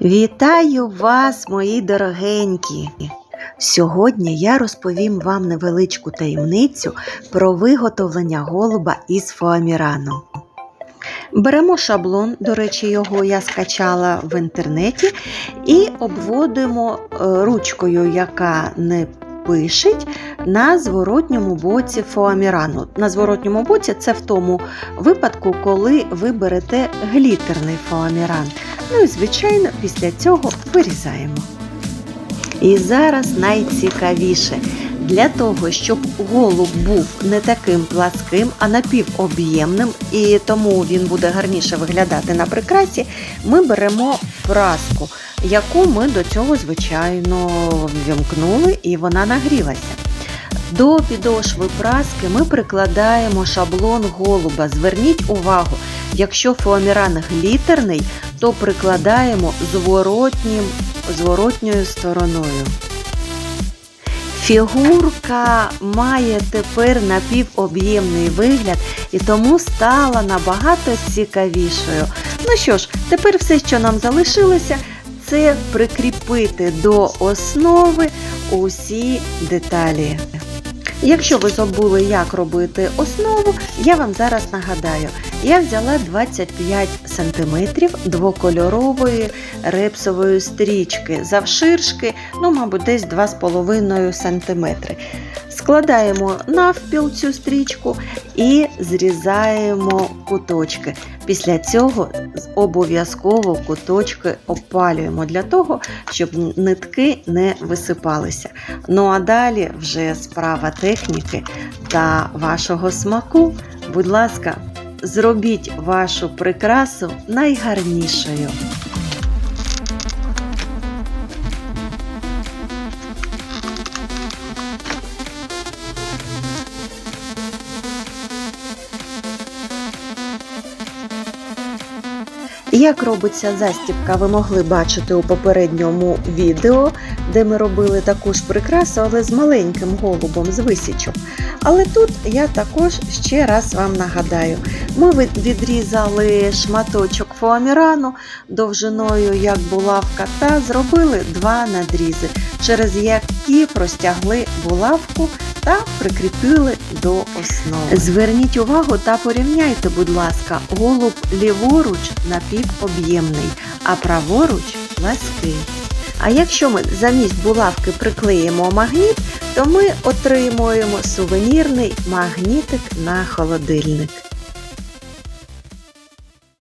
Вітаю вас, мої дорогенькі! Сьогодні я розповім вам невеличку таємницю про виготовлення голуба із фоамірану. Беремо шаблон, до речі, його я скачала в інтернеті, і обводимо е, ручкою, яка не пишеть, на зворотньому боці фоамірану. На зворотньому боці це в тому випадку, коли ви берете глітерний фоаміран. Ну і, звичайно, після цього вирізаємо. І зараз найцікавіше. Для того, щоб голуб був не таким пласким, а напівоб'ємним, і тому він буде гарніше виглядати на прикрасі, ми беремо праску, яку ми до цього, звичайно, вімкнули і вона нагрілася. До підошви праски ми прикладаємо шаблон голуба. Зверніть увагу, якщо фоаміран глітерний, то прикладаємо зворотнім, зворотньою стороною. Фігурка має тепер напівоб'ємний вигляд і тому стала набагато цікавішою. Ну що ж, тепер все, що нам залишилося, це прикріпити до основи усі деталі. Якщо ви забули, як робити основу, я вам зараз нагадаю. Я взяла 25 см двокольорової репсової стрічки завширшки, ну, мабуть, десь 2,5 см. Складаємо навпіл цю стрічку і зрізаємо куточки. Після цього обов'язково куточки опалюємо для того, щоб нитки не висипалися. Ну а далі вже справа техніки та вашого смаку. Будь ласка, зробіть вашу прикрасу найгарнішою. Як робиться застібка, ви могли бачити у попередньому відео, де ми робили таку ж прикрасу, але з маленьким голубом з висічок. Але тут я також ще раз вам нагадаю: ми відрізали шматочок фоамірану довжиною, як булавка, та зробили два надрізи, через які простягли булавку та прикріпили до основи. Зверніть увагу та порівняйте, будь ласка, голуб ліворуч напівоб'ємний, а праворуч плаский. А якщо ми замість булавки приклеїмо магніт, то ми отримуємо сувенірний магнітик на холодильник.